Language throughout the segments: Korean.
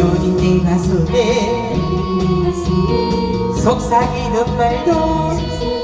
여린 내 가슴에 속삭이는 말도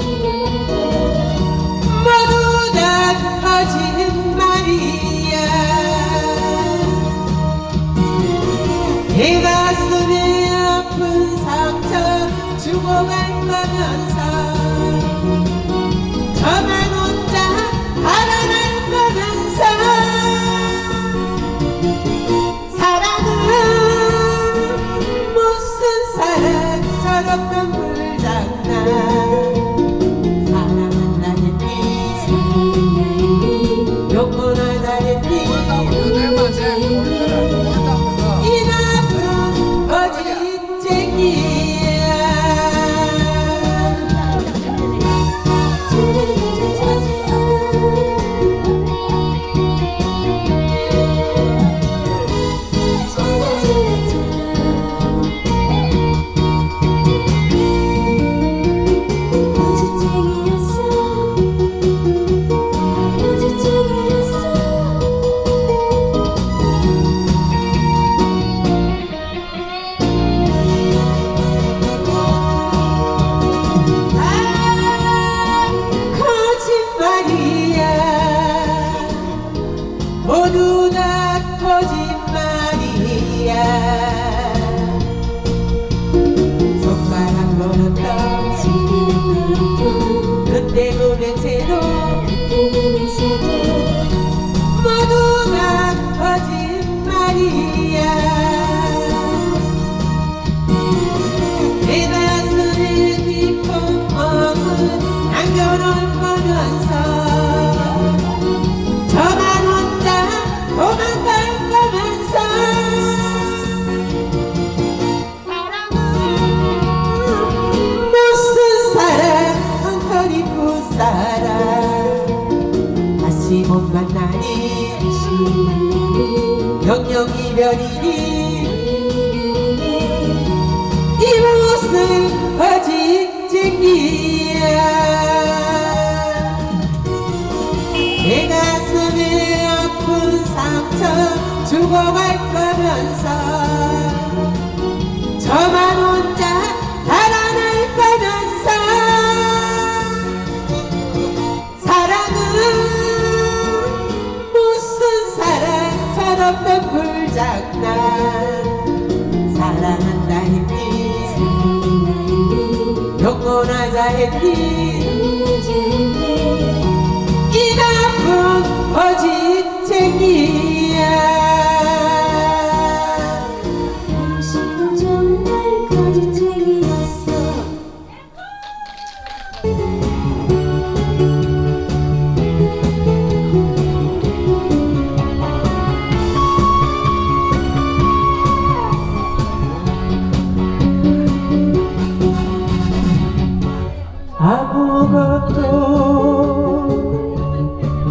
그 갈 거면서 저만 혼자 달아날 거면서 사랑은 무슨 사랑? 철없던 불장난. 사랑한다 했니 영원하자 했니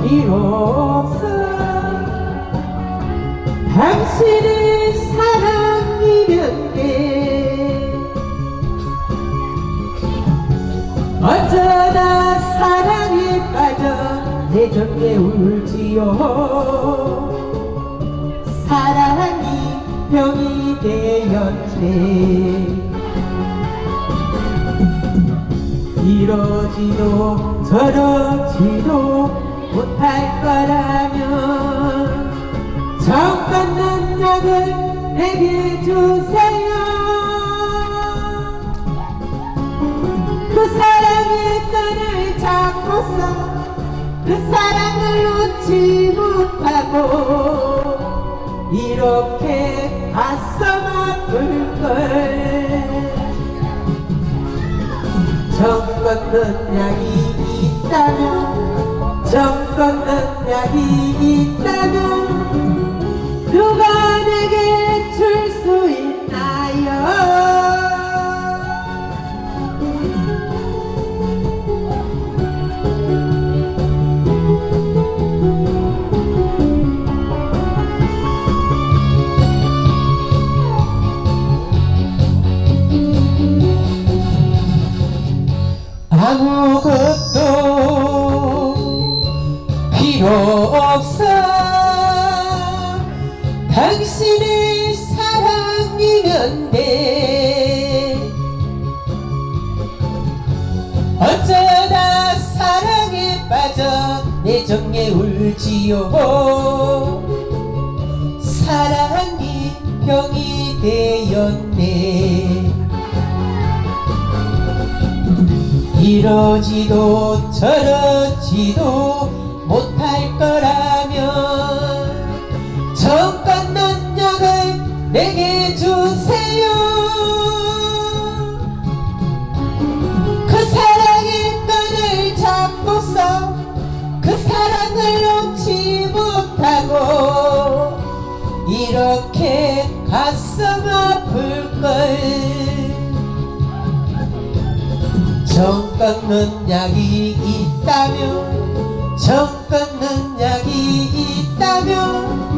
필요 없어 당신의 사랑이면 돼. 어쩌다 사랑에 빠져 대적에 울지요. 사랑이 병이 되었네. 이러지도 저러지도 못할 거라면 정받는 약을 내게 주세요. 그 사랑의 끈을 잡고서 그 사랑을 놓지 못하고 이렇게 가슴 아플 걸. 정 걷는 약이 있다면 정 걷는 약이 있다면 누가 내게 줄 수 있나요? 아무것도 빠져 내 정에 울지요. 사랑이 병이 되었네. 이러지도 저러지도 못할 거라면 정권 능력을 내게 주세요. 그 사랑의 끈을 잡고서 그 사랑을 놓지 못하고 이렇게 가슴 아플걸. 정 끊는 약이 있다면 정 끊는 약이 있다면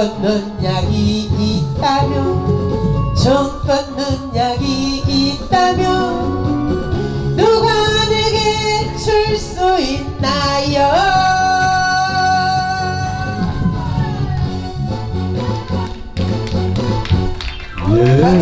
걷는 약이 있다면 정 걷는 약이 있다면 누가 내게 줄 수 있나요? 예.